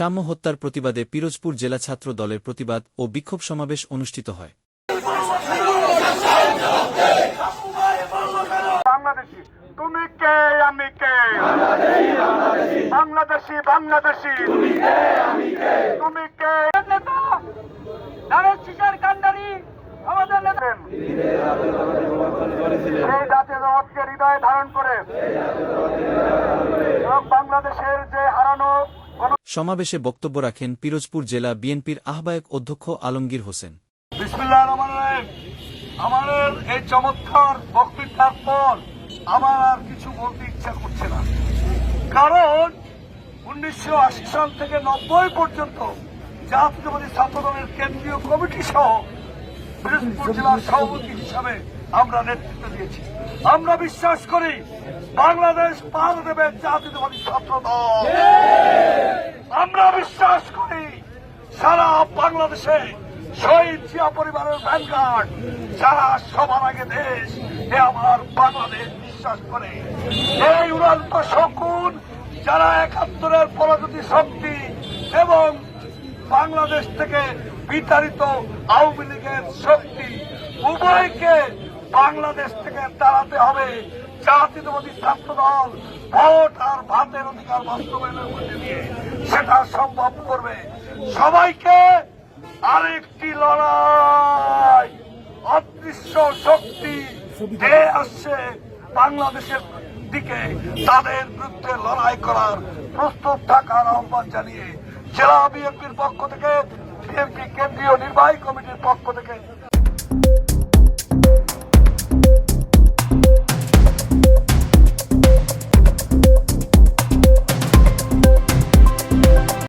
সাম্য হত্যার প্রতিবাদে পিরোজপুর জেলা ছাত্র দলের প্রতিবাদ ও বিক্ষোভ সমাবেশ অনুষ্ঠিত হয়। সেই জাতীয় জগৎকে হৃদয়ে ধারণ করে বাংলাদেশের যে সমাবেশে বক্তব্য রাখেন পিরোজপুর জেলা বিএনপির আহ্বায়ক অধ্যক্ষ আলমগীর হোসেন। আমাদের এই চমৎকার বক্তৃতার পর আমার আর কিছু বলতে ইচ্ছা করছে না। কারণ উনিশশো আশি সাল থেকে নব্বই পর্যন্ত জাতীয়বাদী ছাত্র দলের কেন্দ্রীয় কমিটি সহ জেলার সভাপতি হিসাবে আমরা নেতৃত্ব দিয়েছি। আমরা বিশ্বাস করি বাংলাদেশ পাল দেবে জাতীয়তাবাদী ছাত্র আমরা বিশ্বাস করি সারা বাংলাদেশে শহীদ জিয়া পরিবারের ব্যানগার্ড যারা সবার আগে দেশ, এ আমার বাংলাদেশ বিশ্বাস করে। এই উড়ান্ত শকুন, যারা একাত্তরের পরাজতি শক্তি এবং বাংলাদেশ থেকে বিতাড়িত আওয়ামী লীগের শক্তি, উভয়কে বাংলাদেশ থেকে তাড়াতে হবে। জাতীয়তাবাদী ছাত্র দল ভোট আর ভাতের অধিকার বাস্তবায়নের মধ্যে দিয়ে সেটা সম্ভব করবে। সবাইকে আরেকটি লড়াই। অদৃশ্য শক্তি আসছে বাংলাদেশের দিকে। তাদের বিরুদ্ধে লড়াই করার প্রস্তুত থাকার আহ্বান জানিয়ে জেলা বিএনপির পক্ষ থেকে বিএনপি কেন্দ্রীয় নির্বাহী কমিটির পক্ষ থেকে